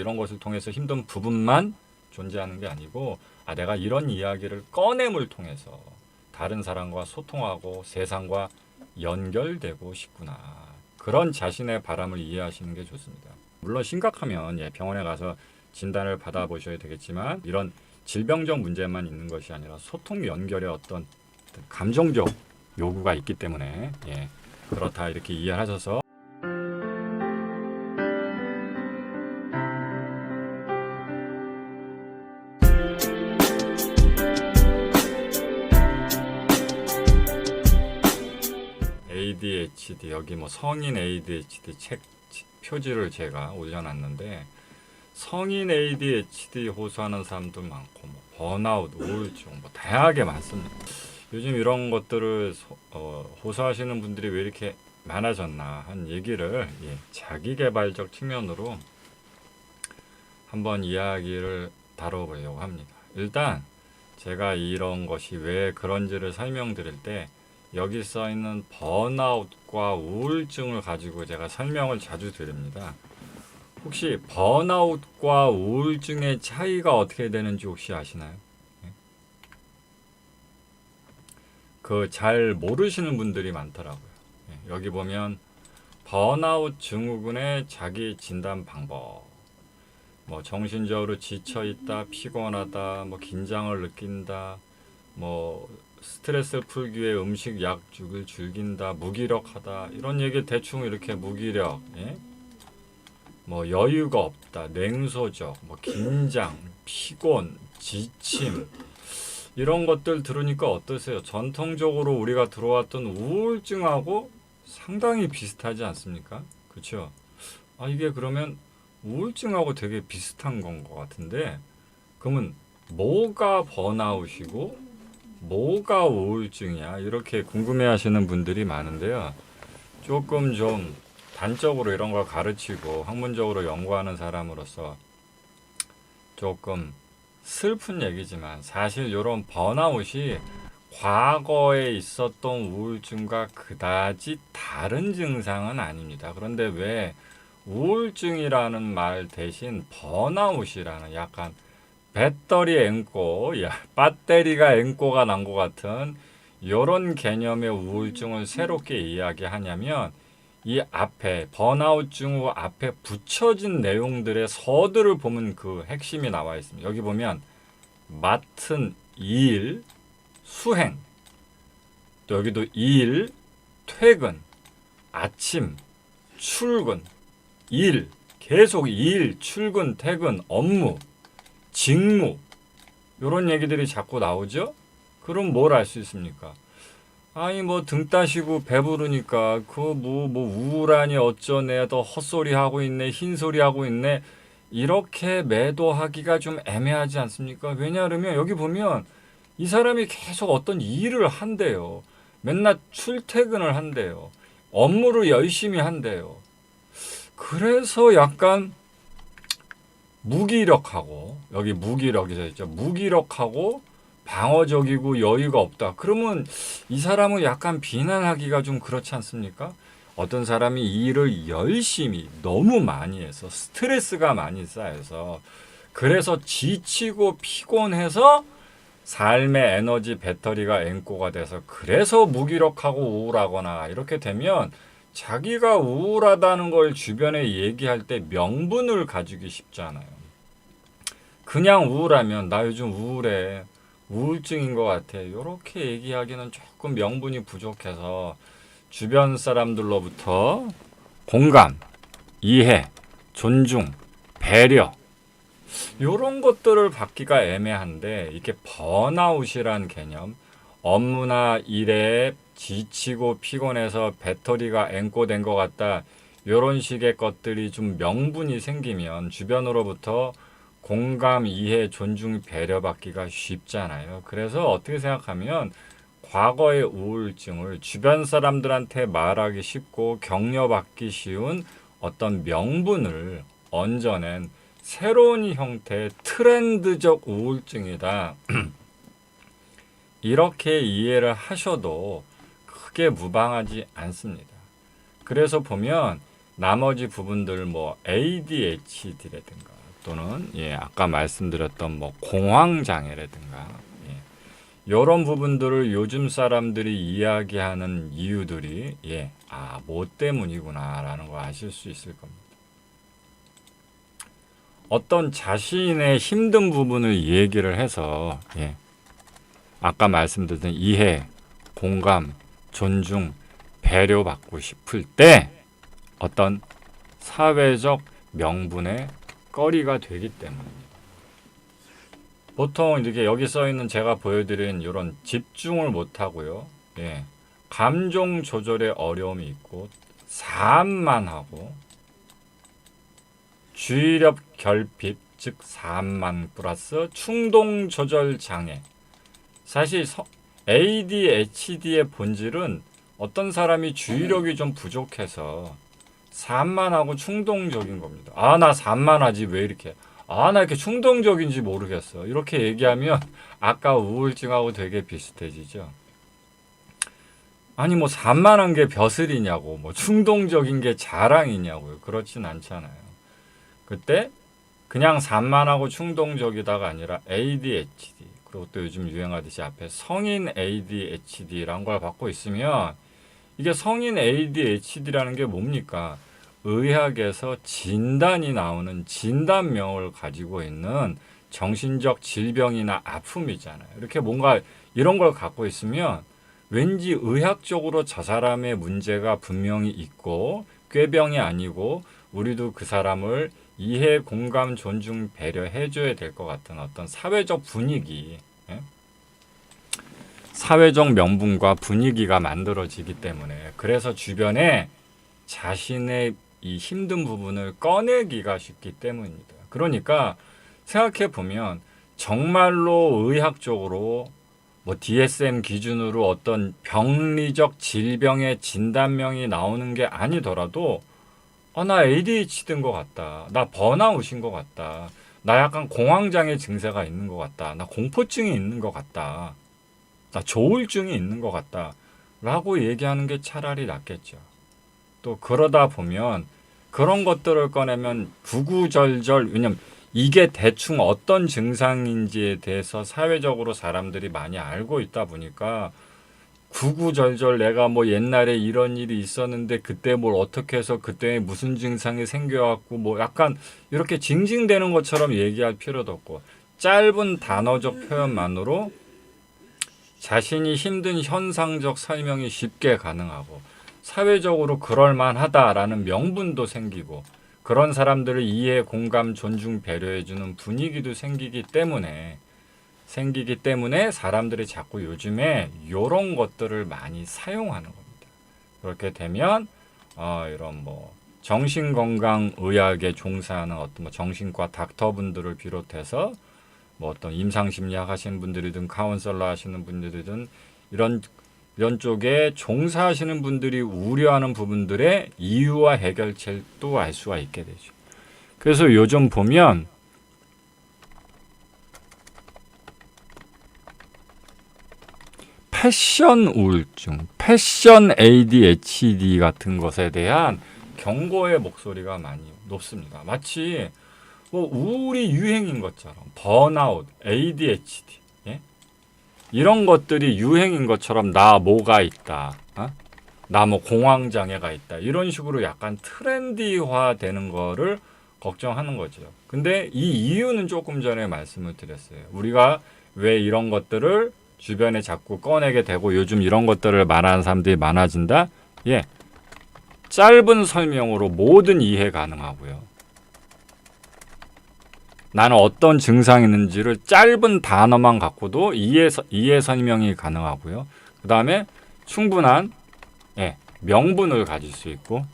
이런 것을 통해서 힘든 부분만 존재하는 게 아니고 아 내가 이런 이야기를 꺼냄을 통해서 다른 사람과 소통하고 세상과 연결되고 싶구나 그런 자신의 바람을 이해하시는 게 좋습니다. 물론 심각하면 예, 병원에 가서 진단을 받아보셔야 되겠지만 이런 질병적 문제만 있는 것이 아니라 소통 연결의 어떤 감정적 요구가 있기 때문에 예, 그렇다 이렇게 이해하셔서 ADHD 여기 뭐 성인 ADHD 책 표지를 제가 올려놨는데 성인 ADHD 호소하는 사람도 많고 뭐 번아웃, 우울증 뭐 다양하게 많습니다. 요즘 이런 것들을 소- 어, 호소하시는 분들이 왜 이렇게 많아졌나 한 얘기를 예, 자기개발적 측면으로 한번 이야기를 다뤄보려고 합니다. 일단 제가 이런 것이 왜 그런지를 설명드릴 때 여기 써 있는 번아웃과 우울증을 가지고 제가 설명을 자주 드립니다. 혹시 번아웃과 우울증의 차이가 어떻게 되는지 혹시 아시나요? 그 잘 모르시는 분들이 많더라고요. 예, 여기 보면 번아웃 증후군의 자기 진단 방법. 뭐 정신적으로 지쳐 있다, 피곤하다, 뭐 긴장을 느낀다, 뭐 스트레스 풀기 위해 음식 약죽을 즐긴다, 무기력하다 이런 얘기 대충 이렇게 무기력, 예? 뭐 여유가 없다, 냉소적, 뭐 긴장, 피곤, 지침 이런 것들 들으니까 어떠세요? 전통적으로 우리가 들어왔던 우울증하고 상당히 비슷하지 않습니까? 그렇죠? 아 이게 그러면 우울증하고 되게 비슷한 건 것 같은데 그러면 뭐가 번아웃이고 뭐가 우울증이야 이렇게 궁금해하시는 분들이 많은데요. 조금 좀 단적으로 이런 걸 가르치고 학문적으로 연구하는 사람으로서 조금 슬픈 얘기지만 사실 이런 번아웃이 과거에 있었던 우울증과 그다지 다른 증상은 아닙니다. 그런데 왜 우울증이라는 말 대신 번아웃이라는 약간 배터리 앵꼬, 야, 배터리가 앵꼬가 난 것 같은 이런 개념의 우울증을 새롭게 이야기하냐면 이 앞에 번아웃 증 후 앞에 붙여진 내용들의 서들을 보면 그 핵심이 나와 있습니다. 여기 보면 맡은 일, 수행, 또 여기도 일, 퇴근, 아침, 출근, 일, 계속 일, 출근, 퇴근, 업무, 직무 이런 얘기들이 자꾸 나오죠. 그럼 뭘 알 수 있습니까? 아니 뭐 등 따시고 배부르니까 그뭐뭐 우울하니 어쩌네 더 헛소리 하고 있네 흰소리 하고 있네 이렇게 매도하기가 좀 애매하지 않습니까? 왜냐하면 여기 보면 이 사람이 계속 어떤 일을 한대요. 맨날 출퇴근을 한대요. 업무를 열심히 한대요. 그래서 약간 무기력하고 여기 무기력이죠 있죠. 무기력하고 방어적이고 여유가 없다. 그러면 이 사람은 약간 비난하기가 좀 그렇지 않습니까? 어떤 사람이 일을 열심히 너무 많이 해서 스트레스가 많이 쌓여서 그래서 지치고 피곤해서 삶의 에너지 배터리가 앵꼬가 돼서 그래서 무기력하고 우울하거나 이렇게 되면 자기가 우울하다는 걸 주변에 얘기할 때 명분을 가지기 쉽잖아요. 그냥 우울하면 나 요즘 우울해. 우울증인 것 같아. 이렇게 얘기하기는 조금 명분이 부족해서 주변 사람들로부터 공감, 이해, 존중, 배려 이런 것들을 받기가 애매한데 이게 번아웃이란 개념, 업무나 일에 지치고 피곤해서 배터리가 앵꼬된 것 같다. 이런 식의 것들이 좀 명분이 생기면 주변으로부터 공감, 이해, 존중, 배려받기가 쉽잖아요. 그래서 어떻게 생각하면 과거의 우울증을 주변 사람들한테 말하기 쉽고 격려받기 쉬운 어떤 명분을 얹어낸 새로운 형태의 트렌드적 우울증이다. 이렇게 이해를 하셔도 크게 무방하지 않습니다. 그래서 보면 나머지 부분들 뭐 ADHD라든가 또는 예, 아까 말씀드렸던 뭐 공황 장애라든가 예, 이런 부분들을 요즘 사람들이 이야기하는 이유들이 예, 아, 뭐 때문이구나라는 걸 아실 수 있을 겁니다. 어떤 자신의 힘든 부분을 얘기를 해서 예, 아까 말씀드린 이해, 공감, 존중, 배려받고 싶을 때 어떤 사회적 명분의 거리가 되기 때문입니다. 보통 이렇게 여기 써 있는 제가 보여드린 이런 집중을 못 하고요. 예. 감정 조절에 어려움이 있고 산만하고 주의력 결핍 즉 산만 플러스 충동 조절 장애. 사실 서- ADHD의 본질은 어떤 사람이 주의력이 좀 부족해서 산만하고 충동적인 겁니다. 아, 나 산만하지 왜 이렇게? 아, 나 이렇게 충동적인지 모르겠어. 이렇게 얘기하면 아까 우울증하고 되게 비슷해지죠. 아니 뭐 산만한 게 벼슬이냐고 뭐 충동적인 게 자랑이냐고요. 그렇진 않잖아요. 그때 그냥 산만하고 충동적이다가 아니라 ADHD 그리고 또 요즘 유행하듯이 앞에 성인 ADHD라는 걸 받고 있으면 이게 성인 ADHD라는 게 뭡니까? 의학에서 진단이 나오는 진단명을 가지고 있는 정신적 질병이나 아픔이잖아요. 이렇게 뭔가 이런 걸 갖고 있으면 왠지 의학적으로 저 사람의 문제가 분명히 있고 꾀병이 아니고 우리도 그 사람을 이해, 공감, 존중, 배려 해 줘야 될 것 같은 어떤 사회적 분위기, 예? 사회적 명분과 분위기가 만들어지기 때문에 그래서 주변에 자신의 이 힘든 부분을 꺼내기가 쉽기 때문입니다. 그러니까 생각해 보면 정말로 의학적으로 뭐 DSM 기준으로 어떤 병리적 질병의 진단명이 나오는 게 아니더라도 어, 나 ADHD인 것 같다. 나 번아웃인 것 같다. 나 약간 공황장애 증세가 있는 것 같다. 나 공포증이 있는 것 같다. 나 조울증이 있는 것 같다. 라고 얘기하는 게 차라리 낫겠죠. 또 그러다 보면 그런 것들을 꺼내면 구구절절 왜냐면 이게 대충 어떤 증상인지에 대해서 사회적으로 사람들이 많이 알고 있다 보니까 구구절절 내가 뭐 옛날에 이런 일이 있었는데 그때 뭘 어떻게 해서 그때 무슨 증상이 생겨갖고 뭐 약간 이렇게 징징대는 것처럼 얘기할 필요도 없고 짧은 단어적 표현만으로 자신이 힘든 현상적 설명이 쉽게 가능하고 사회적으로 그럴만하다라는 명분도 생기고 그런 사람들을 이해, 공감, 존중, 배려해주는 분위기도 생기기 때문에 생기기 때문에 사람들이 자꾸 요즘에 이런 것들을 많이 사용하는 겁니다. 그렇게 되면 어, 이런 뭐 정신건강의학에 종사하는 어떤 뭐 정신과 닥터분들을 비롯해서 뭐 어떤 임상심리학 하시는 분들이든 카운셀러 하시는 분들이든 이런 이런 쪽에 종사하시는 분들이 우려하는 부분들의 이유와 해결책도 알 수가 있게 되죠. 그래서 요즘 보면 패션 우울증, 패션 ADHD 같은 것에 대한 경고의 목소리가 많이 높습니다. 마치 뭐 우울이 유행인 것처럼 번아웃, ADHD 예? 이런 것들이 유행인 것처럼 나 뭐가 있다, 어? 나뭐 공황 장애가 있다 이런 식으로 약간 트렌디화 되는 거를 걱정하는 거죠. 근데 이 이유는 조금 전에 말씀을 드렸어요. 우리가 왜 이런 것들을 주변에 자꾸 꺼내게 되고 요즘 이런 것들을 말하는 사람들이 많아진다. 예. 짧은 설명으로 모든 이해 가능하고요. 나는 어떤 증상이 있는지를 짧은 단어만 갖고도 이해, 서- 이해 설명이 가능하고요. 그 다음에 충분한 예, 명분을 가질 수 있고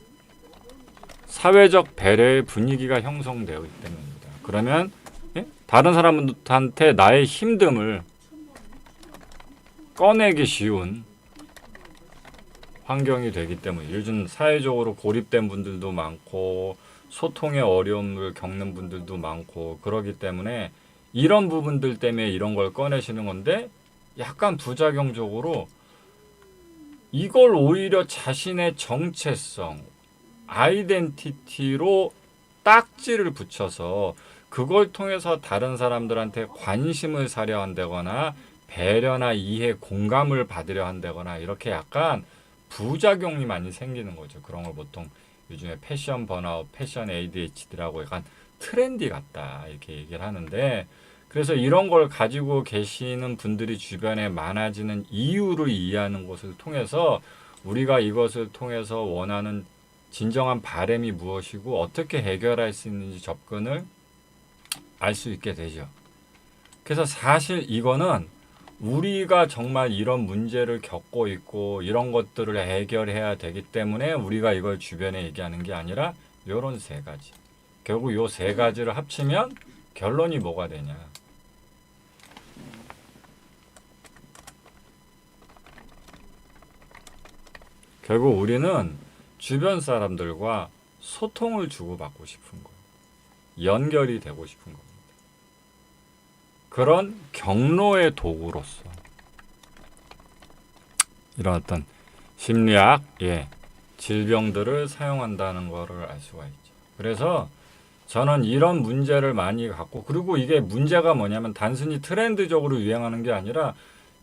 사회적 배려의 분위기가 형성되어 있기 때문입니다. 그러면 예? 다른 사람한테 나의 힘듦을 꺼내기 쉬운 환경이 되기 때문에 요즘 사회적으로 고립된 분들도 많고 소통의 어려움을 겪는 분들도 많고 그러기 때문에 이런 부분들 때문에 이런 걸 꺼내시는 건데 약간 부작용적으로 이걸 오히려 자신의 정체성, 아이덴티티로 딱지를 붙여서 그걸 통해서 다른 사람들한테 관심을 사려 한다거나 배려나 이해, 공감을 받으려 한다거나 이렇게 약간 부작용이 많이 생기는 거죠. 그런 걸 보통 요즘에 패션 번아웃, 패션 ADHD라고 약간 트렌디 같다 이렇게 얘기를 하는데 그래서 이런 걸 가지고 계시는 분들이 주변에 많아지는 이유를 이해하는 것을 통해서 우리가 이것을 통해서 원하는 진정한 바램이 무엇이고 어떻게 해결할 수 있는지 접근을 알 수 있게 되죠. 그래서 사실 이거는 우리가 정말 이런 문제를 겪고 있고 이런 것들을 해결해야 되기 때문에 우리가 이걸 주변에 얘기하는 게 아니라 요런 세 가지. 결국 요 세 가지를 합치면 결론이 뭐가 되냐? 결국 우리는 주변 사람들과 소통을 주고받고 싶은 거예요. 연결이 되고 싶은 겁니다. 그런 경로의 도구로서 이런 어떤 심리학, 예, 질병들을 사용한다는 것을 알 수가 있죠. 그래서 저는 이런 문제를 많이 갖고 그리고 이게 문제가 뭐냐면 단순히 트렌드적으로 유행하는 게 아니라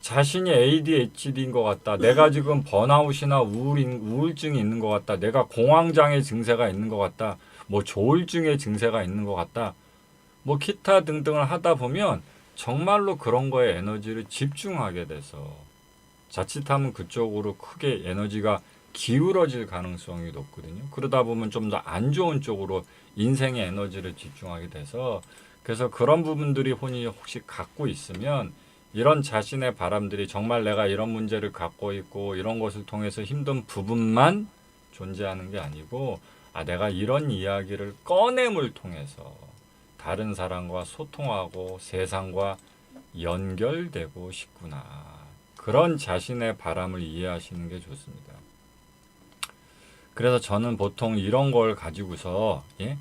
자신이 ADHD인 것 같다. 내가 지금 번아웃이나 우울인, 우울증이 있는 것 같다. 내가 공황장애 증세가 있는 것 같다. 뭐 조울증의 증세가 있는 것 같다. 뭐 기타 등등을 하다 보면 정말로 그런 거에 에너지를 집중하게 돼서 자칫하면 그쪽으로 크게 에너지가 기울어질 가능성이 높거든요. 그러다 보면 좀 더 안 좋은 쪽으로 인생의 에너지를 집중하게 돼서 그래서 그런 부분들이 혼이 혹시 갖고 있으면 이런 자신의 바람들이 정말 내가 이런 문제를 갖고 있고 이런 것을 통해서 힘든 부분만 존재하는 게 아니고 아 내가 이런 이야기를 꺼냄을 통해서 다른 사람과 소통하고 세상과 연결되고 싶구나. 그런 자신의 바람을 이해하시는 게 좋습니다. 그래서 저는 보통 이런 걸 가지고서 예?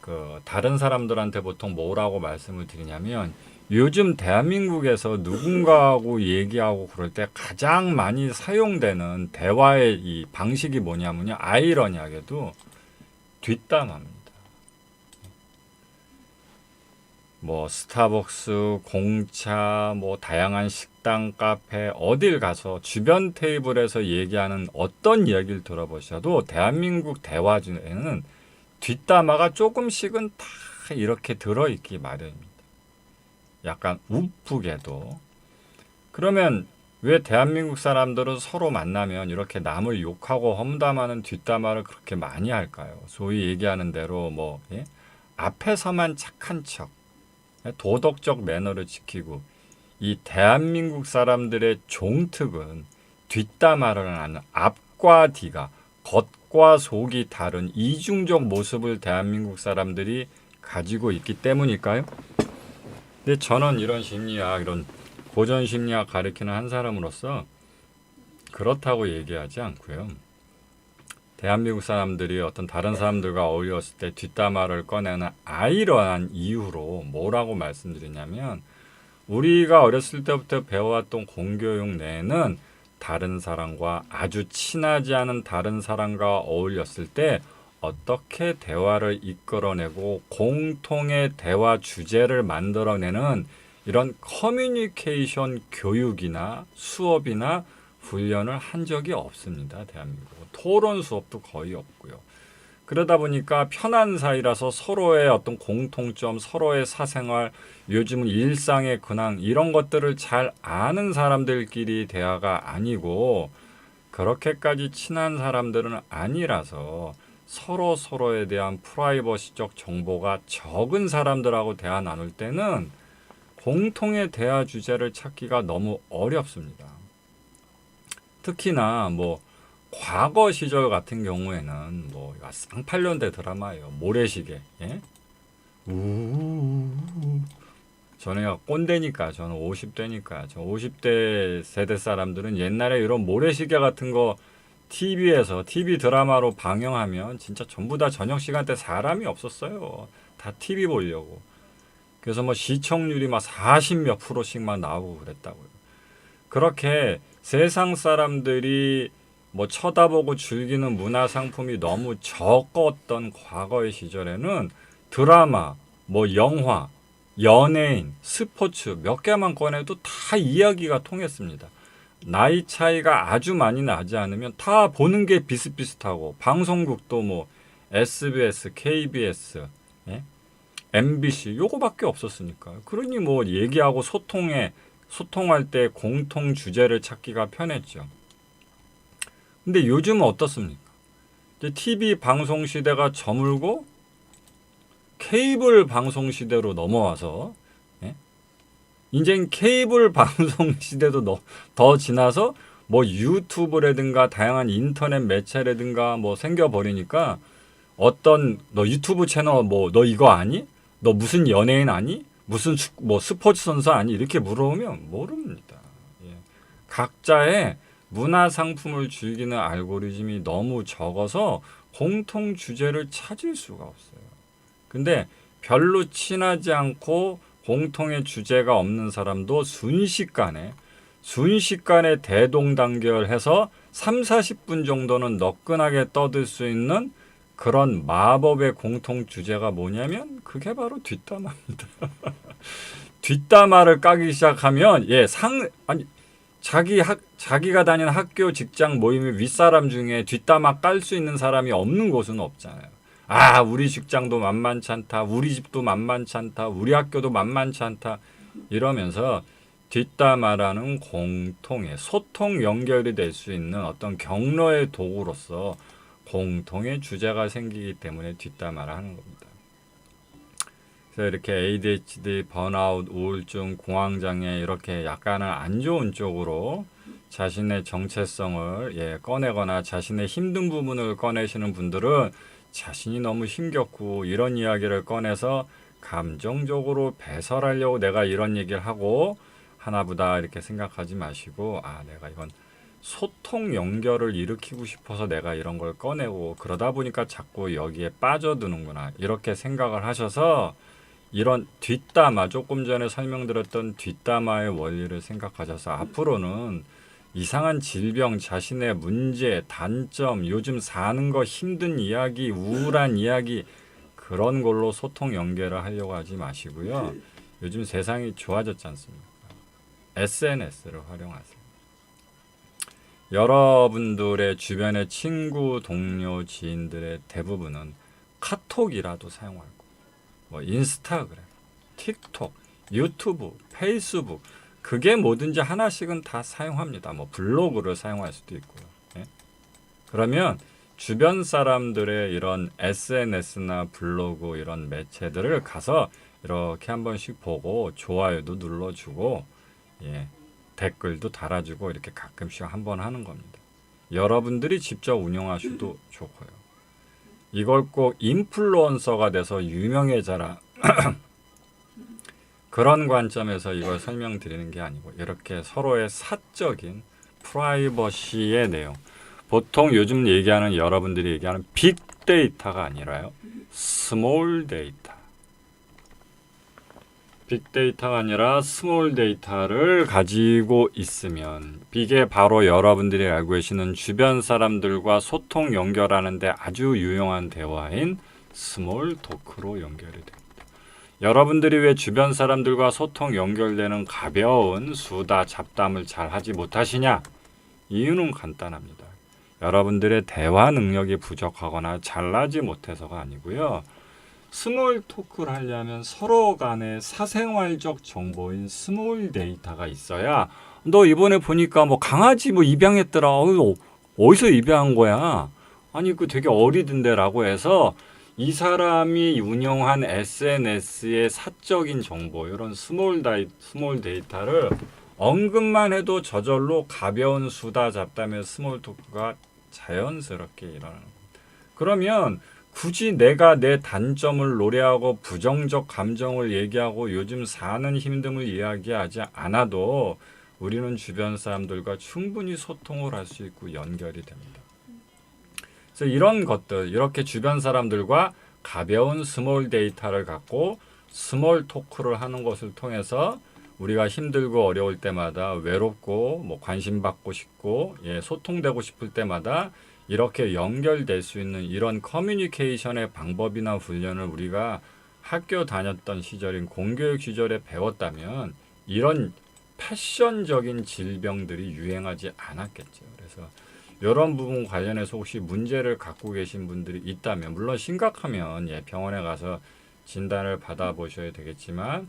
그 다른 사람들한테 보통 뭐라고 말씀을 드리냐면 요즘 대한민국에서 누군가하고 얘기하고 그럴 때 가장 많이 사용되는 대화의 이 방식이 뭐냐면요. 아이러니하게도 뒷담화입니다. 뭐 스타벅스, 공차, 뭐 다양한 식당, 카페 어딜 가서 주변 테이블에서 얘기하는 어떤 이야기를 들어보셔도 대한민국 대화 중에는 뒷담화가 조금씩은 다 이렇게 들어있기 마련입니다. 약간 우프게도. 그러면 왜 대한민국 사람들은 서로 만나면 이렇게 남을 욕하고 험담하는 뒷담화를 그렇게 많이 할까요? 소위 얘기하는 대로 뭐 예? 앞에서만 착한 척, 예? 도덕적 매너를 지키고 이 대한민국 사람들의 종특은 뒷담화를 하는 앞과 뒤가 겉과 속이 다른 이중적 모습을 대한민국 사람들이 가지고 있기 때문일까요? 근데 저는 이런 심리학, 이런 고전 심리학 가르치는 한 사람으로서 그렇다고 얘기하지 않고요. 대한민국 사람들이 어떤 다른 사람들과 어울렸을 때 뒷담화를 꺼내는 아이러한 이유로 뭐라고 말씀드리냐면 우리가 어렸을 때부터 배워왔던 공교육 내에는 다른 사람과 아주 친하지 않은 다른 사람과 어울렸을 때 어떻게 대화를 이끌어내고 공통의 대화 주제를 만들어내는 이런 커뮤니케이션 교육이나 수업이나 훈련을 한 적이 없습니다. 대한민국은 토론 수업도 거의 없고요. 그러다 보니까 편한 사이라서 서로의 어떤 공통점, 서로의 사생활, 요즘은 일상의 근황 이런 것들을 잘 아는 사람들끼리 대화가 아니고 그렇게까지 친한 사람들은 아니라서 서로 서로에 대한 프라이버시적 정보가 적은 사람들하고 대화 나눌 때는 공통의 대화 주제를 찾기가 너무 어렵습니다. 특히나 뭐 과거 시절 같은 경우에는 뭐 쌍팔년대 드라마예요. 모래시계. 예? 우 전에가 꼰대니까 저는 50대니까 저 50대 세대 사람들은 옛날에 이런 모래시계 같은 거 TV에서 TV 드라마로 방영하면 진짜 전부 다 저녁 시간대 사람이 없었어요. 다 TV 보려고. 그래서 뭐 시청률이 막 40 몇 프로씩 만 나오고 그랬다고요. 그렇게 세상 사람들이 뭐 쳐다보고 즐기는 문화 상품이 너무 적었던 과거의 시절에는 드라마, 뭐 영화, 연예인, 스포츠 몇 개만 꺼내도 다 이야기가 통했습니다. 나이 차이가 아주 많이 나지 않으면 다 보는 게 비슷비슷하고 방송국도 뭐 SBS, KBS, 예? MBC 요거밖에 없었으니까. 그러니 뭐 얘기하고 소통에 소통할 때 공통 주제를 찾기가 편했죠. 근데 요즘은 어떻습니까? 이제 TV 방송 시대가 저물고 케이블 방송 시대로 넘어와서 예? 이젠 케이블 방송 시대도 너- 더 지나서 뭐 유튜브라든가 다양한 인터넷 매체라든가 뭐 생겨버리니까 어떤 너 유튜브 채널 뭐 너 이거 아니? 너 무슨 연예인 아니? 무슨 축- 뭐 스포츠 선수 아니? 이렇게 물어보면 모릅니다. 예. 각자의 문화 상품을 즐기는 알고리즘이 너무 적어서 공통 주제를 찾을 수가 없어요. 근데 별로 친하지 않고 공통의 주제가 없는 사람도 순식간에 순식간에 대동단결해서 3, 40분 정도는 너끈하게 떠들 수 있는 그런 마법의 공통 주제가 뭐냐면 그게 바로 뒷담화입니다. 뒷담화를 까기 시작하면 예, 상 아니 자기 학 자기가 다니는 학교 직장 모임의 윗사람 중에 뒷담화 깔 수 있는 사람이 없는 곳은 없잖아요. 아, 우리 직장도 만만치 않다. 우리 집도 만만치 않다. 우리 학교도 만만치 않다. 이러면서 뒷담화라는 공통의 소통 연결이 될 수 있는 어떤 경로의 도구로서 공통의 주제가 생기기 때문에 뒷담화를 하는 겁니다. 그래서 이렇게 ADHD, 번아웃, 우울증, 공황장애 이렇게 약간은 안 좋은 쪽으로 자신의 정체성을 예, 꺼내거나 자신의 힘든 부분을 꺼내시는 분들은 자신이 너무 힘겹고 이런 이야기를 꺼내서 감정적으로 배설하려고 내가 이런 얘기를 하고 하나보다 이렇게 생각하지 마시고 아 내가 이건 소통 연결을 일으키고 싶어서 내가 이런 걸 꺼내고 그러다 보니까 자꾸 여기에 빠져드는구나 이렇게 생각을 하셔서 이런 뒷담화 조금 전에 설명드렸던 뒷담화의 원리를 생각하셔서 앞으로는 이상한 질병, 자신의 문제, 단점, 요즘 사는 거 힘든 이야기, 우울한 이야기 그런 걸로 소통 연결을 하려고 하지 마시고요. 요즘 세상이 좋아졌지 않습니까? SNS를 활용하세요. 여러분들의 주변의 친구, 동료, 지인들의 대부분은 카톡이라도 거예요. 뭐 인스타그램, 틱톡, 유튜브, 페이스북 그게 뭐든지 하나씩은 다 사용합니다. 뭐 블로그를 사용할 수도 있고요. 예? 그러면 주변 사람들의 이런 SNS나 블로그 이런 매체들을 가서 이렇게 한 번씩 보고 좋아요도 눌러주고 예, 댓글도 달아주고 이렇게 가끔씩 한 번 하는 겁니다. 여러분들이 직접 운영하셔도 좋고요. 이걸 꼭 인플루언서가 돼서 유명해져라. 그런 관점에서 이걸 설명드리는 게 아니고 이렇게 서로의 사적인 프라이버시의 내용. 보통 요즘 얘기하는 여러분들이 얘기하는 빅데이터가 아니라요. 스몰 데이터 빅데이터가 아니라 스몰 데이터를 가지고 있으면 이게 바로 여러분들이 알고 계시는 주변 사람들과 소통 연결하는데 아주 유용한 대화인 스몰 토크로 연결이 됩니다. 여러분들이 왜 주변 사람들과 소통 연결되는 가벼운 수다 잡담을 잘 하지 못하시냐? 이유는 간단합니다. 여러분들의 대화 능력이 부족하거나 잘나지 못해서가 아니고요. 스몰 토크를 하려면 서로 간의 사생활적 정보인 스몰 데이터가 있어야 너 이번에 보니까 뭐 강아지 뭐 입양했더라. 어, 어디서 입양한 거야? 아니 그 되게 어리던데라고 해서 이 사람이 운영한 SNS의 사적인 정보 이런 스몰 다이 스몰 데이터를 언급만 해도 저절로 가벼운 수다 잡담의 스몰 토크가 자연스럽게 일어나는. 그러면 굳이 내가 내 단점을 노래하고 부정적 감정을 얘기하고 요즘 사는 힘듦을 이야기하지 않아도 우리는 주변 사람들과 충분히 소통을 할 수 있고 연결이 됩니다. 그래서 이런 것들 이렇게 주변 사람들과 가벼운 스몰 데이터를 갖고 스몰 토크를 하는 것을 통해서 우리가 힘들고 어려울 때마다 외롭고 뭐 관심 받고 싶고 예, 소통되고 싶을 때마다 이렇게 연결될 수 있는 이런 커뮤니케이션의 방법이나 훈련을 우리가 학교 다녔던 시절인 공교육 시절에 배웠다면 이런 패션적인 질병들이 유행하지 않았겠죠. 그래서 이런 부분 관련해서 혹시 문제를 갖고 계신 분들이 있다면 물론 심각하면 예, 병원에 가서 진단을 받아보셔야 되겠지만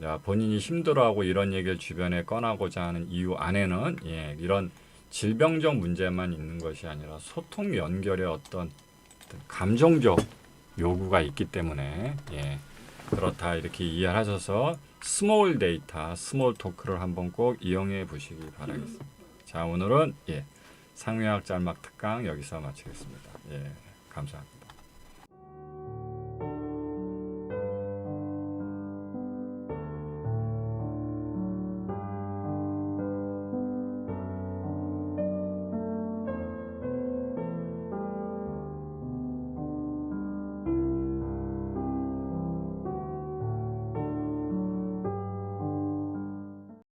자, 본인이 힘들어하고 이런 얘기를 주변에 꺼나고자 하는 이유 안에는 예, 이런 질병적 문제만 있는 것이 아니라 소통 연결의 어떤 감정적 요구가 있기 때문에 예, 그렇다 이렇게 이해하셔서 스몰 데이터, 스몰 토크를 한번 꼭 이용해 보시기 바라겠습니다. 자 오늘은 예, 상명학 짤막 특강 여기서 마치겠습니다. 예, 감사합니다.